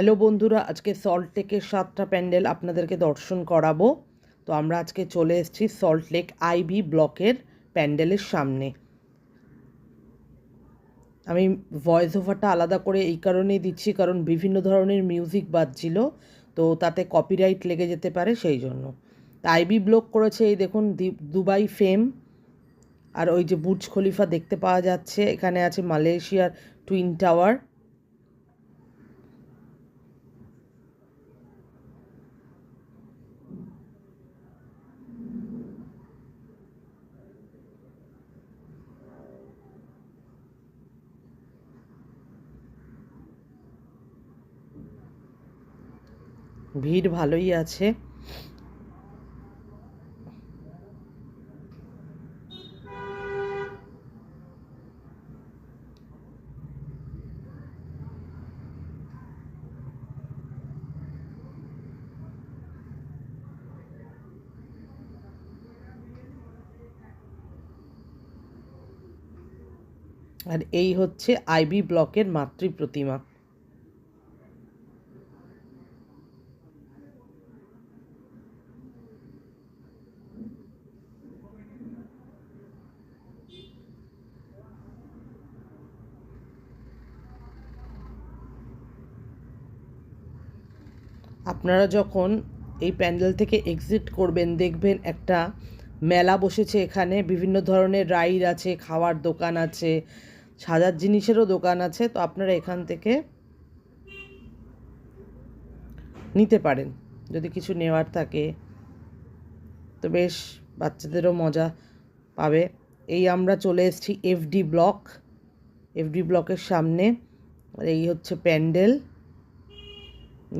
Hello বন্ধুরা, আজকে সল্টলেকের সাতটা প্যান্ডেল আপনাদেরকে দর্শন করাবো। তো আমরা আজকে চলে এসেছি সল্টলেক আইবি ব্লকের প্যান্ডেলের সামনে। আমি ভয়েস ওভারটা আলাদা করে এই কারণেই দিচ্ছি, কারণ বিভিন্ন ধরনের মিউজিক বাজছিল, তো তাতে কপিরাইট লেগে যেতে পারে সেই জন্য। আইবি ব্লক করেছে, এই দেখুন দুবাই ফেম আর ওই যে বুর্জ খলিফা দেখতে পাওয়া যাচ্ছে, এখানে আছে মালয়েশিয়ার টুইন টাওয়ার ভিড় ভালোই আছে। আর এই হচ্ছে আইবি ব্লকের মাতৃ প্রতিমা আপনারা যখন এই প্যান্ডেল থেকে এক্সিট করবেন, দেখবেন একটা মেলা বসেছে এখানে, বিভিন্ন ধরনের রাইড আছে, খাওয়ার দোকান আছে, সাজার জিনিসেরও দোকান আছে, তো আপনারা এখান থেকে নিতে পারেন, যদি কিছু নেওয়ার থাকে। তো বেশ, বাচ্চাদেরও মজা পাবে। এই আমরা চলে এসেছি এফডি ব্লক এফডি ব্লকের সামনে, আর এই হচ্ছে প্যান্ডেল।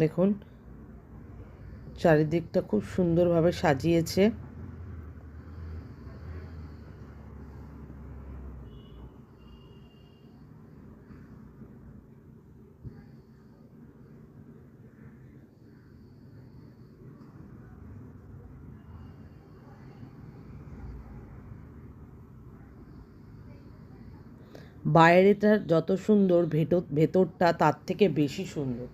দেখুন চারিদিকটা খুব সুন্দরভাবে সাজিয়েছে। বাইরেটা যত সুন্দর ভেতর ভেতরটা তার থেকে বেশি সুন্দর।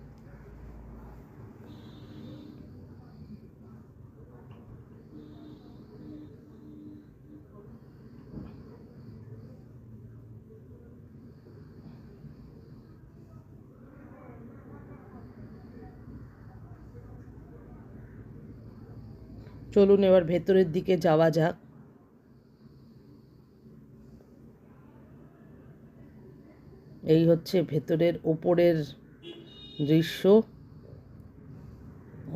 চলুন এবার ভেতরের দিকে যাওয়া যাক। এই হচ্ছে ভেতরের ওপরের দৃশ্য।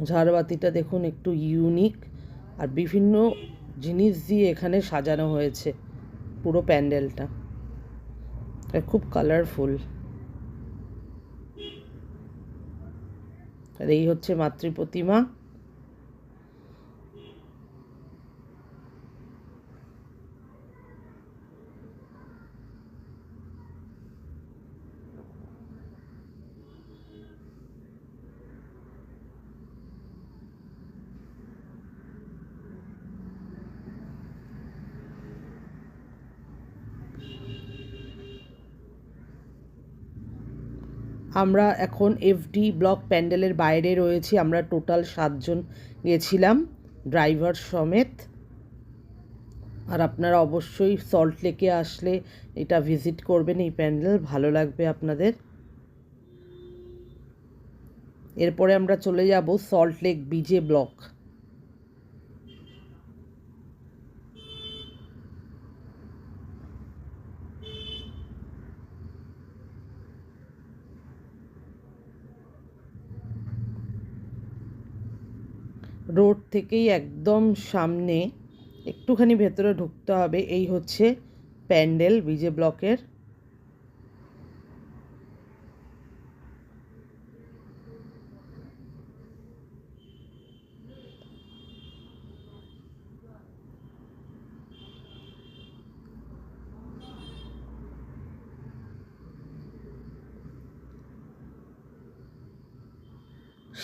ঝাড়বাতিটা দেখুন একটু ইউনিক আর বিভিন্ন জিনিস দিয়ে এখানে সাজানো হয়েছে পুরো প্যান্ডেলটা। খুব কালারফুল আর এই হচ্ছে মাতৃ প্রতিমা। আমরা এখন এফডি ব্লক প্যান্ডেলের বাইরে রয়েছি, আমরা টোটাল সাতজন গেছিলাম ড্রাইভার সমেত। আর আপনারা অবশ্যই সল্ট লেকে আসলে এটা ভিজিট করবেন এই প্যান্ডেল ভালো লাগবে আপনাদের। এরপরে আমরা চলে যাব Salt Lake BJ block road থেকেই একদম সামনে একটুখানি ভেতরে ঢুকতে হবে। এই হচ্ছে প্যান্ডেল বিজে ব্লকের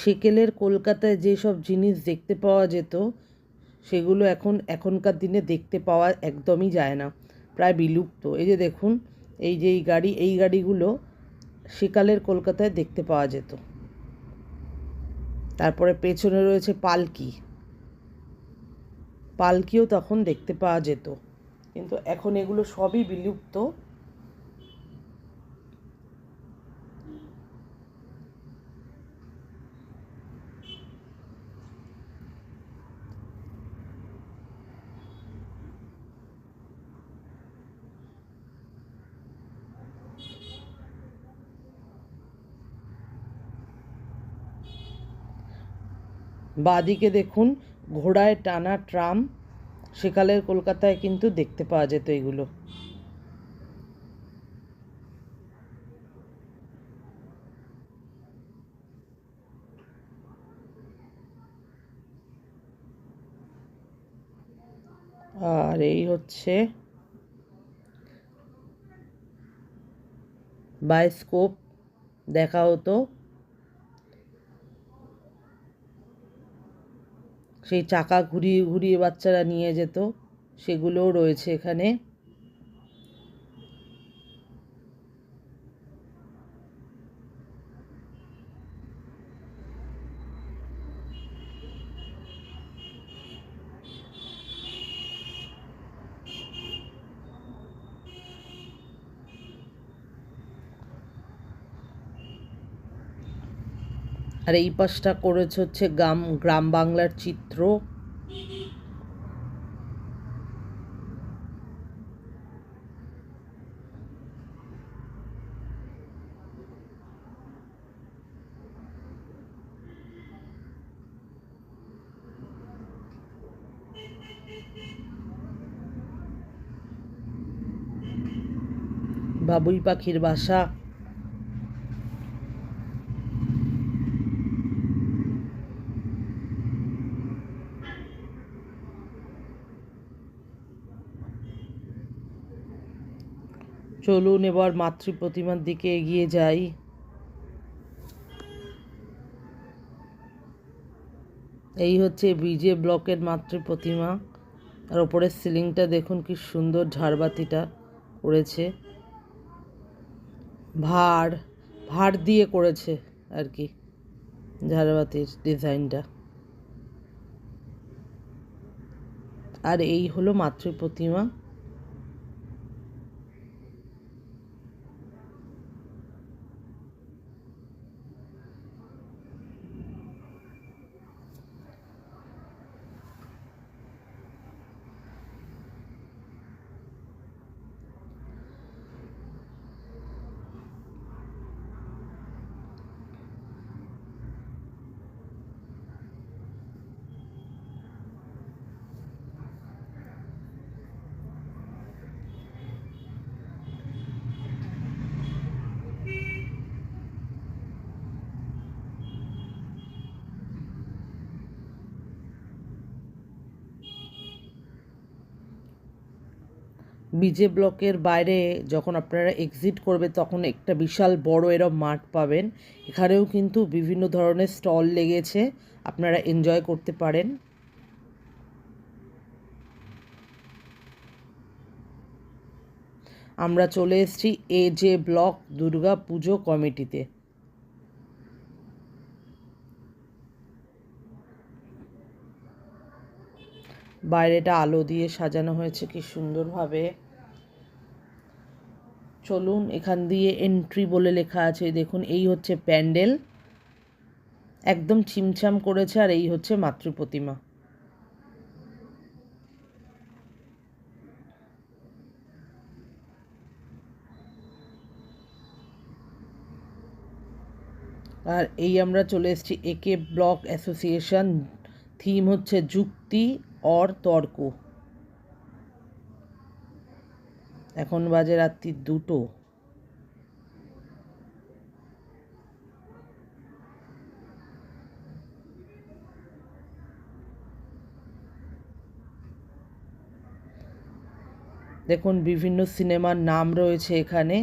সেকেলের কলকাতায় যেসব জিনিস দেখতে পাওয়া যেত, সেগুলো এখন, এখনকার দিনে দেখতে পাওয়া একদমই যায় না। প্রায় বিলুপ্ত। এই যে দেখুন, এই যে এই গাড়ি, এই গাড়িগুলো সেকালের কলকাতায় দেখতে পাওয়া যেত। তারপরে পেছনে রয়েছে পালকি। পালকিও তখন দেখতে পাওয়া যেত। কিন্তু এখন এগুলো সবই বিলুপ্ত। বাঁদিকে দেখুন, ঘোড়ায় টানা ট্রাম সেকালের কলকাতায় কিন্তু দেখতে পাওয়া যেত এগুলো। আর এই হচ্ছে বায়োস্কোপ, দেখা হতো। সেই চাকা ঘুরিয়ে ঘুরিয়ে বাচ্চারা নিয়ে যেত সেগুলোও রয়েছে এখানে। আর এই পাশটা করেছে হচ্ছে গ্রাম গ্রাম বাংলার চিত্র। বাবুই পাখির বাসা। চলুন এবার মাতৃ প্রতিমার দিকে এগিয়ে যাই। এই হচ্ছে বিজে ব্লকের মাতৃ প্রতিমা আর ওপরের সিলিংটা দেখুন কি সুন্দর ঝাড়বাতিটা করেছে। ভাড় ভাড় দিয়ে করেছে আর কি ঝাড়বাতির ডিজাইনটা। আর এই হলো মাতৃ প্রতিমা বিজে ব্লকের বাইরে যখন আপনারা এক্সিট করবে, তখন একটা বিশাল বড় এরম মাঠ পাবেন। এখানেও কিন্তু বিভিন্ন ধরনের স্টল লেগেছে, আপনারা এনজয় করতে পারেন। আমরা চলে এসেছি এ জে ব্লক দুর্গা পুজো কমিটিতে। বাইরেটা আলো দিয়ে সাজানো হয়েছে, কি সুন্দরভাবে। চলুন এখান দিয়ে এন্ট্রি বলে লেখা আছে। দেখুন, এই হচ্ছে প্যান্ডেল। একদম ছিমছাম করেছে আর এই হচ্ছে মাতৃ প্রতিমা। আর এই আমরা চলে এসেছি একে ব্লক অ্যাসোসিয়েশন থিম হচ্ছে যুক্তি, অর তর্ক। এখন বাজে রাত্রি দুটো। দেখুন, বিভিন্ন সিনেমার নাম রয়েছে এখানে।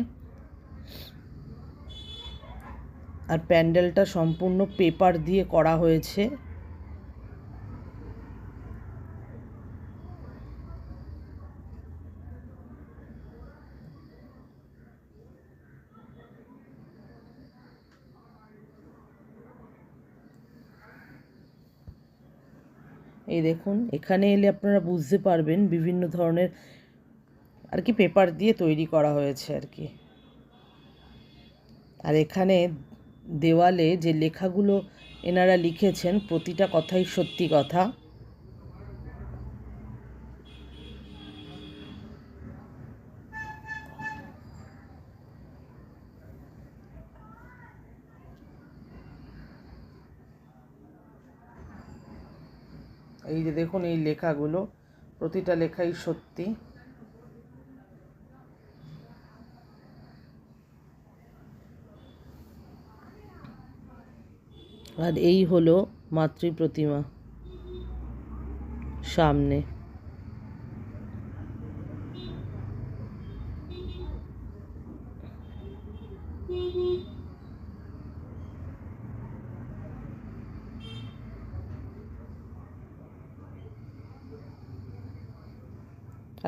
আর প্যান্ডেলটা সম্পূর্ণ পেপার দিয়ে করা হয়েছে। এই দেখুন, এখানে এলে আপনারা বুঝতে পারবেন বিভিন্ন ধরনের আর কি পেপার দিয়ে তৈরি করা হয়েছে আর কি। আর এখানে দেওয়ালে যে লেখাগুলো এনারা লিখেছেন, প্রতিটা কথাই সত্যি কথা। এই যে দেখুন এই লেখাগুলো প্রতিটা লেখাই সত্যি। আর এই হলো মাতৃ প্রতিমা সামনে।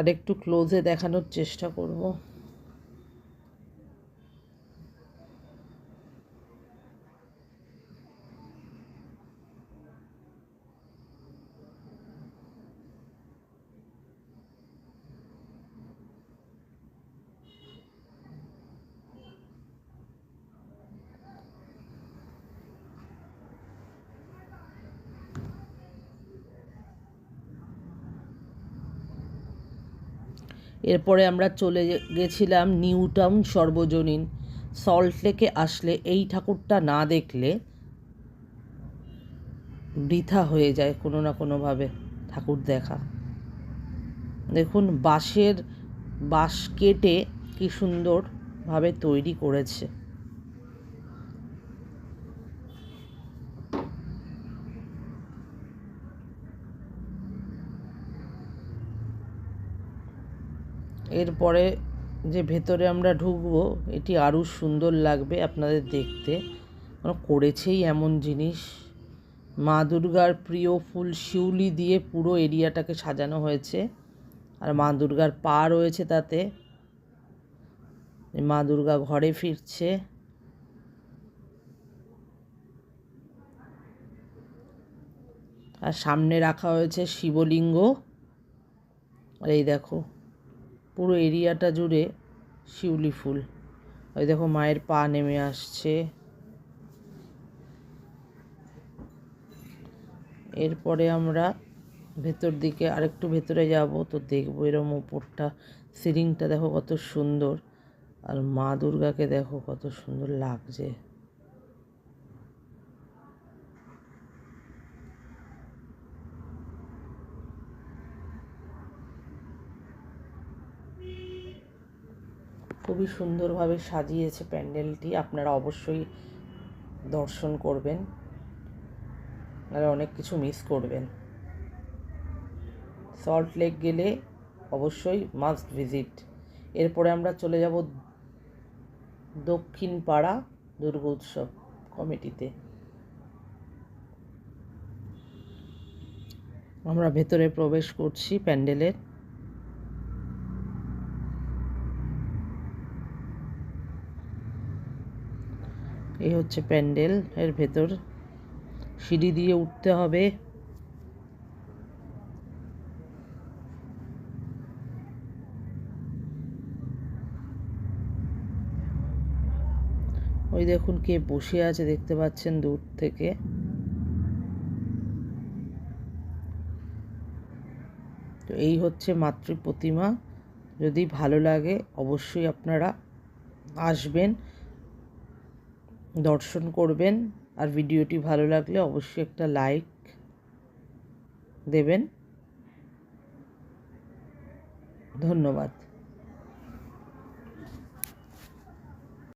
আর একটু ক্লোজে দেখানোর চেষ্টা করব। এরপরে আমরা চলে গেছিলাম নিউ টাউন সর্বজনীন। সল্ট লেকে আসলে এই ঠাকুরটা না দেখলে বৃথা হয়ে যায় কোনো না কোনোভাবে ঠাকুর দেখা। দেখুন, বাঁশের বাঁশ কেটে কী সুন্দরভাবে তৈরি করেছে। এরপরে যে ভেতরে আমরা ঢুকবো, এটি আরও সুন্দর লাগবে আপনাদের দেখতে। মানে করেছেই এমন জিনিস। মা দুর্গার প্রিয় ফুল শিউলি দিয়ে পুরো এরিয়াটাকে সাজানো হয়েছে। আর মা দুর্গার পা রয়েছে তাতে। মা দুর্গা ঘরে ফিরছে। আর সামনে রাখা হয়েছে শিবলিঙ্গ। আর এই দেখো। পুরো এরিয়াটা জুড়ে শিউলি ফুল। ওই দেখো মায়ের পা নেমে আসছে। এরপরে আমরা ভেতর দিকে আরেকটু ভেতরে যাব, তো দেখব এরম ওপরটা সিলিংটা দেখো কত সুন্দর। আর মা দুর্গাকে দেখো কত সুন্দর লাগছে। খুবই সুন্দরভাবে সাজিয়েছে প্যান্ডেলটি। আপনারা অবশ্যই দর্শন করবেন। আর অনেক কিছু মিস করবেন। সল্ট লেক গেলে অবশ্যই মাস্ট ভিজিট এরপরে আমরা চলে যাব দক্ষিণ পাড়া দুর্গা উৎসব কমিটিতে। আমরা ভেতরে প্রবেশ করছি প্যান্ডেলের। এই হচ্ছে প্যান্ডেল, এর ভেতর সিঁড়ি দিয়ে উঠতে হবে। ওই দেখুন কে বসে আছে, দেখতে পাচ্ছেন দূর থেকে। তো এই হচ্ছে মাতৃ প্রতিমা। যদি ভালো লাগে, অবশ্যই আপনারা আসবেন। দর্শন করবেন আর ভিডিওটি ভালো লাগলে অবশ্যই একটা লাইক দেবেন। ধন্যবাদ।